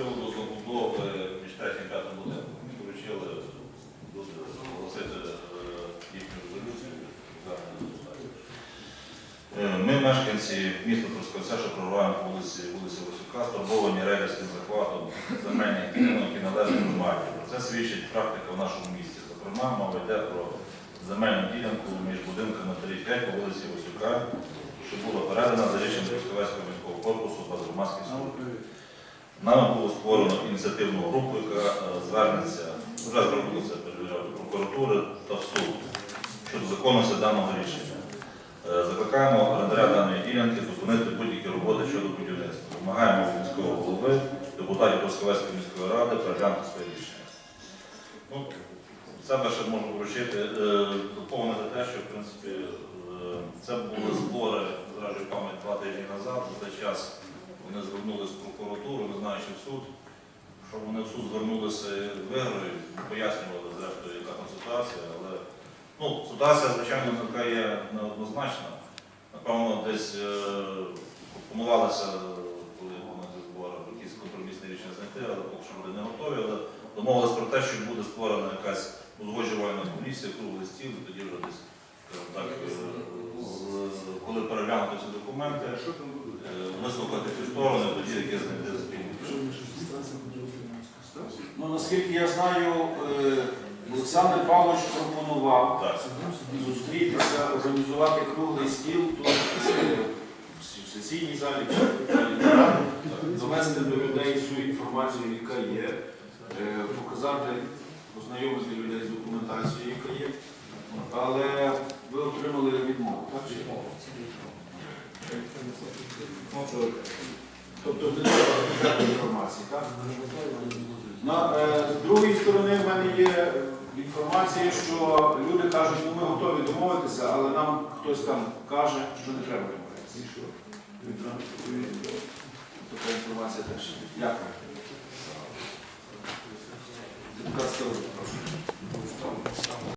силу до забудови міжтатнім п'ятому будинку. Ми доручили оголосити е, їхню резолюцію. Е, ми, мешканці міста Трускавця, що проживаємо по вулиці вулиці Васюка, стурбовані рейдерським захватом земельних ділянок, які належать громаді. Про це свідчить практика в нашому місті. Зокрема, мова йде про земельну ділянку між будинками 3-5 по вулиці Васюка, що була передана за рішенням Трускавецького міського корпусу та громадських служб. Нами було створено ініціативну групу, яка е, звернеться, вже звернулася до прокуратури та в суд щодо законності даного рішення. Е, Закликаємо орендаря даної ділянки зупинити будь-які роботи щодо будівництва. Вимагаємо міського голови, депутатів Трускавецької міської ради переглянути своє рішення. Ну, себе ще можу вручити, е, доповнити те, що в принципі це були збори зразу пам'ять два тижні назад. За цей час вони звернулися в прокуратуру, не суд, що вони в суд звернулися виграють, пояснювали зрештою, яка там ситуація, але ну, ситуація, звичайно, така є неоднозначна. Напевно, десь е, пропонувалося, коли цих зборах якісь компромісні рішення знайти, але поки що вони не готові. Але домовились про те, що буде створена якась узгоджувальна комісія, круглий стіл, і тоді вже десь, так, е, коли переглянути всі документи, е, вислухати всі сторони, тоді яке рішення. Ну, наскільки я знаю, е, Олександр Павлович пропонував зустрітися, організувати круглий стіл тут е, в сесійній залі, довести до людей всю інформацію, яка є, е, показати, познайомити людей з документацією, яка є. Але ви отримали відмову, так? Тобто не треба інформації, так? На, е, з другої сторони, в мене є інформація, що люди кажуть, ну ми готові домовитися, але нам хтось там каже, що не треба домовитися. Така інформація теж. Дякую. Прошу.